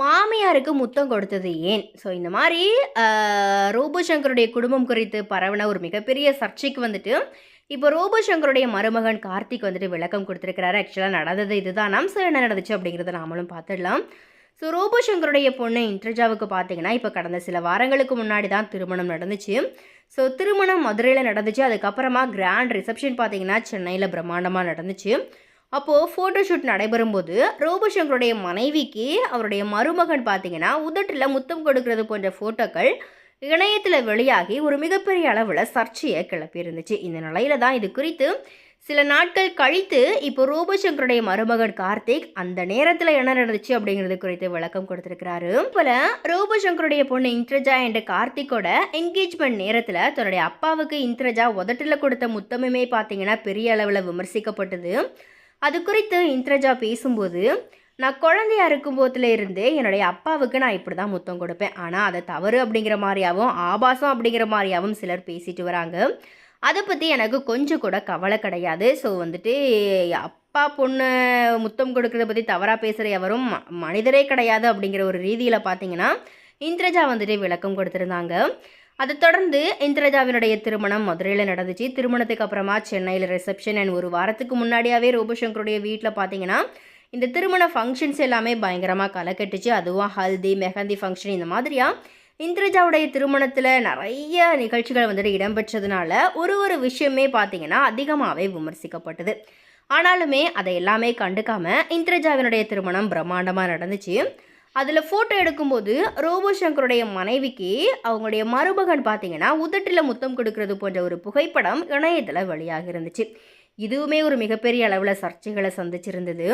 மாமியாருக்கு முத்தம் கொடுத்தது ஏன்? ஸோ இந்த மாதிரி ரோபோசங்கருடைய குடும்பம் குறித்து பரவன ஒரு மிகப்பெரிய சர்ச்சைக்கு வந்துட்டு இப்போ ரோபோசங்கருடைய மருமகன் கார்த்திக் வந்துட்டு விளக்கம் கொடுத்துருக்கிறாரு. ஆக்சுவலாக நடந்தது இதுதான். சார் என்ன நடந்துச்சு அப்படிங்கிறத நாமளும் பார்த்துடலாம். ஸோ ரோபோசங்கருடைய பொண்ணு இன்ட்ரஜாவுக்கு பார்த்தீங்கன்னா இப்போ கடந்த சில வாரங்களுக்கு முன்னாடி தான் திருமணம் நடந்துச்சு. ஸோ திருமணம் மதுரையில் நடந்துச்சு. அதுக்கப்புறமா கிராண்ட் ரிசப்ஷன் பார்த்தீங்கன்னா சென்னையில் பிரம்மாண்டமாக நடந்துச்சு. அப்போது ஃபோட்டோஷூட் நடைபெறும்போது ரோபசங்கருடைய மனைவிக்கு அவருடைய மருமகன் பார்த்தீங்கன்னா உதட்டில் முத்தம் கொடுக்கறது போன்ற ஃபோட்டோக்கள் இணையத்தில் வெளியாகி ஒரு மிகப்பெரிய அளவில் சர்ச்சையை கிளப்பியிருந்துச்சு. இந்த நிலையில தான் இது குறித்து சில நாட்கள் கழித்து இப்போ ரூபசங்கருடைய மருமகன் கார்த்திக் அந்த நேரத்தில் என்ன நடந்துச்சு அப்படிங்கிறது குறித்து விளக்கம் கொடுத்துருக்கிறாரு. போல ரூபசங்கருடைய பொண்ணு இன்ட்ரஜா என்ற கார்த்திக்கோட என்கேஜ்மெண்ட் நேரத்தில் தன்னுடைய அப்பாவுக்கு இன்ட்ரஜா உதட்டில் கொடுத்த முத்தமுமே பார்த்தீங்கன்னா பெரிய அளவில் விமர்சிக்கப்பட்டது. அது குறித்து இந்திரஜா பேசும்போது நான் குழந்தையா இருக்கும் போதுலேருந்தே என்னுடைய அப்பாவுக்கு நான் இப்படி தான் முத்தம் கொடுப்பேன். ஆனால் அதை தவறு அப்படிங்கிற மாதிரியாவும் ஆபாசம் அப்படிங்கிற மாதிரியாவும் சிலர் பேசிட்டு வராங்க. அதை பற்றி எனக்கு கொஞ்சம் கூட கவலை கிடையாது. ஸோ வந்துட்டு அப்பா பொண்ணு முத்தம் கொடுக்கறத பற்றி தவறாக பேசுகிற எவரும் ம- மனிதரே கிடையாது அப்படிங்கிற ஒரு ரீதியில் பார்த்தீங்கன்னா இந்திரஜா வந்துட்டு விளக்கம் கொடுத்துருந்தாங்க. அதை தொடர்ந்து இந்திரஜாவினுடைய திருமணம் மதுரையில் நடந்துச்சு. திருமணத்துக்கு அப்புறமா சென்னையில் ரிசப்ஷன் அண்ட் ஒரு வாரத்துக்கு முன்னாடியாவே ரோபோசங்கருடைய வீட்டில் பார்த்தீங்கன்னா இந்த திருமண ஃபங்க்ஷன்ஸ் எல்லாமே பயங்கரமாக களை கட்டுச்சு அதுவும் ஹல்தி மெஹந்தி ஃபங்க்ஷன் இந்த மாதிரியா. இந்திரஜாவுடைய திருமணத்தில் நிறைய நிகழ்ச்சிகள் வந்துட்டு இடம்பெற்றதுனால ஒரு ஒரு விஷயமே பார்த்தீங்கன்னா அதிகமாகவே விமர்சிக்கப்பட்டது. ஆனாலுமே அதை எல்லாமே கண்டுக்காமல் இந்திரஜாவினுடைய திருமணம் பிரம்மாண்டமாக நடந்துச்சு. அதில் ஃபோட்டோ எடுக்கும்போது ரோபோ சங்கருடைய மனைவிக்கு அவங்களுடைய மருமகன் பார்த்தீங்கன்னா உதட்டில் முத்தம் கொடுக்கறது போன்ற ஒரு புகைப்படம் இணையத்தில் வெளியாக இருந்துச்சு. இதுவுமே ஒரு மிகப்பெரிய அளவில் சர்ச்சைகளை சந்திச்சிருந்தது.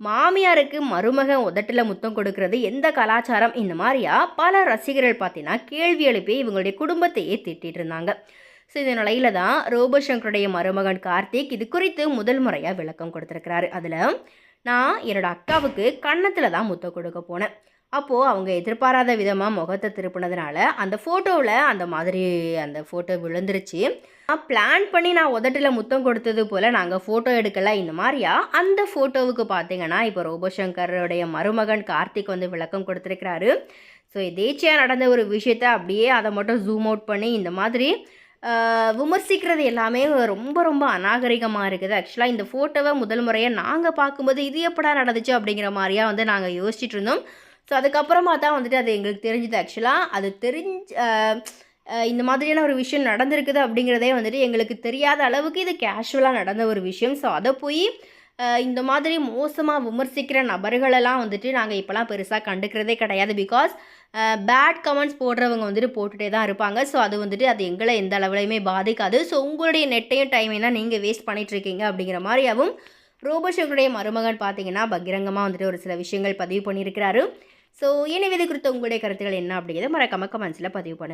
மாமியாருக்கு மருமகன் உதட்டில் முத்தம் கொடுக்கறது எந்த கலாச்சாரம் இந்த மாதிரியா பல ரசிகர்கள் பார்த்தீங்கன்னா கேள்வி எழுப்பி இவங்களுடைய குடும்பத்தையே திட்டிகிட்டு இருந்தாங்க. ஸோ இந்த நிலையில தான் ரோபோ சங்கருடைய மருமகன் கார்த்திக் இது குறித்து முதல் முறையாக விளக்கம் கொடுத்துருக்கிறாரு. அதில் நான் என்னோட அக்காவுக்கு கன்னத்தில் தான் முத்தம் கொடுக்க போனேன். அப்போது அவங்க எதிர்பாராத விதமாக முகத்தை திருப்பினதுனால அந்த ஃபோட்டோவில் அந்த மாதிரி அந்த ஃபோட்டோ விழுந்துருச்சு. நான் பிளான் பண்ணி நான் உதட்டில் முத்தம் கொடுத்தது போல் நாங்கள் ஃபோட்டோ எடுக்கலை. இந்த மாதிரியா? அந்த ஃபோட்டோவுக்கு பார்த்தீங்கன்னா இப்போ ரோபோசங்கருடைய மருமகன் கார்த்திக் வந்து விளக்கம் கொடுத்துருக்கிறாரு. ஸோ எதேச்சியாக நடந்த ஒரு விஷயத்த அப்படியே அதை மட்டும் ஜூம் அவுட் பண்ணி இந்த மாதிரி விமர்சிக்கிறது எல்லாமே ரொம்ப ரொம்ப அநாகரிகமாக இருக்குது. ஆக்சுவலாக இந்த ஃபோட்டோவை முதல் முறையாக நாங்கள் பார்க்கும்போது இது எப்படா நடந்துச்சு அப்படிங்கிற மாதிரியா வந்து நாங்கள் யோசிச்சுட்டு இருந்தோம். ஸோ அதுக்கப்புறமா தான் வந்துட்டு அது எங்களுக்கு தெரிஞ்சுது. ஆக்சுவலாக அது தெரிஞ்ச இந்த மாதிரியான ஒரு விஷயம் நடந்திருக்குது அப்படிங்கிறதே வந்துட்டு எங்களுக்கு தெரியாத அளவுக்கு இது கேஷுவலாக நடந்த ஒரு விஷயம். ஸோ அதை போய் இந்த மாதிரி மோசமாக விமர்சிக்கிற நபர்களெல்லாம் வந்துட்டு நாங்கள் இப்போலாம் பெருசாக கண்டுக்கிறதே கிடையாது. பிகாஸ் பேட் கமெண்ட்ஸ் போடுறவங்க வந்துட்டு போட்டுகிட்டே தான் இருப்பாங்க. ஸோ அது வந்துட்டு அது எங்களை எந்த அளவுலையுமே பாதிக்காது. ஸோ உங்களுடைய நெட்டையும் டைமையும் தான் நீங்கள் வேஸ்ட் பண்ணிகிட்ருக்கீங்க இருக்கீங்க அப்படிங்கிற மாதிரியாகவும் ரோபோஷங்களுடைய மருமகன் பார்த்தீங்கன்னா பகிரங்கமாக வந்துட்டு ஒரு சில விஷயங்கள் பதிவு பண்ணியிருக்கிறாரு. ஸோ எனவே இது குறித்த உங்களுடைய கருத்துக்கள் என்ன அப்படிங்கிறத மறக்காம கமெண்ட்ஸில் பதிவு பண்ணுங்க